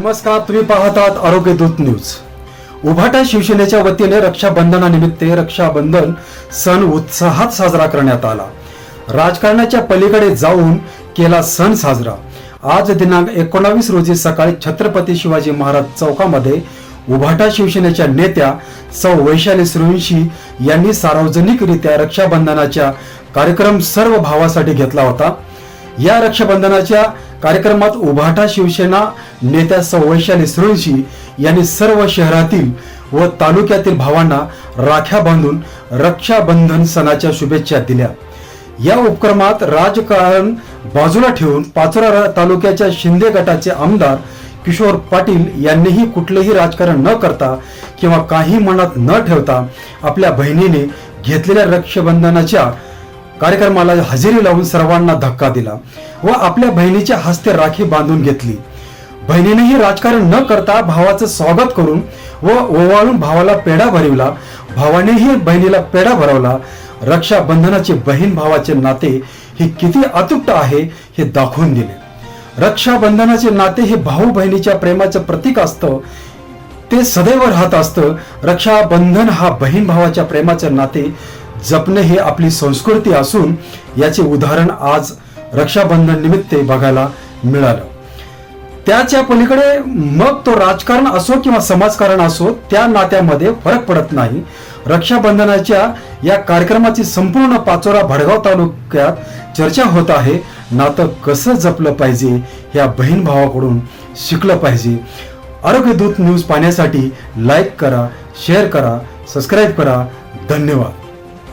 नमस्कार तुम्ही पाहत आहात आरोग्य दूत न्यूज. उभाटा शिवसेनेच्या वतीने रक्षाबंधनानिमित्त रक्षाबंधन सण उत्साहात साजरा करण्यात आला. राजकारणाच्या पलीकडे जाऊन केला सण साजरा. आज दिनांक एकोणावीस रोजी सकाळी छत्रपती शिवाजी महाराज चौकामध्ये उभाटा शिवसेनेच्या नेत्या सौ वैशाली सुरवंशी यांनी सार्वजनिकरित्या रक्षाबंधनाच्या कार्यक्रम सर्व भावासाठी घेतला होता. या रक्षाबंधनाच्या कार्यक्रमात उभाटा शिवसेना नेत्या सौ वैशाली यांनी सर्व शहरातील व तालुक्यातील भावांना राख्या बांधून रक्षाबंधन सणाच्या शुभेच्छा दिल्या. या उपक्रमात राजकारण बाजूला ठेवून पाचोरा तालुक्याच्या शिंदे गटाचे आमदार किशोर पाटील यांनीही कुठलेही राजकारण न करता किंवा काही मनात न ठेवता आपल्या बहिणीने घेतलेल्या रक्षाबंधनाच्या कार्यक्रमाला हजेरी लावून सर्वांना धक्का दिला व आपल्या बहिणीच्या हस्ते राखी बांधून घेतली. बहिणीनेही राजकारण न करता भावाचं स्वागत करून व ओवाळून भावाला पेढा भरविला. भावानेही बहिणीला पेढा भरवला. रक्षाबंधनाचे बहीण भावाचे नाते हे किती अतुट आहे हे दाखवून दिले. रक्षाबंधनाचे नाते हे भाऊ बहिणीच्या प्रेमाचं प्रतीक असतं. ते सदैव राहत असतं. रक्षाबंधन हा बहीण भावाच्या प्रेमाचे नाते. जपणे हे आपली संस्कृती असून याचे उदाहरण आज रक्षाबंधन निमित्त बघायला मिळालं. त्याच्या पलीकडे मग तो राजकारण असो किंवा समाजकारण असो त्या नात्यामध्ये फरक पडत नाही. रक्षाबंधनाच्या या कार्यक्रमाची संपूर्ण पाचोरा भडगाव तालुक्यात चर्चा होत आहे. नातं कसं जपलं पाहिजे या बहीण भावाकडून शिकलं पाहिजे. आरोग्य दूत न्यूज पाहण्यासाठी लाईक करा शेअर करा सबस्क्राईब करा. धन्यवाद.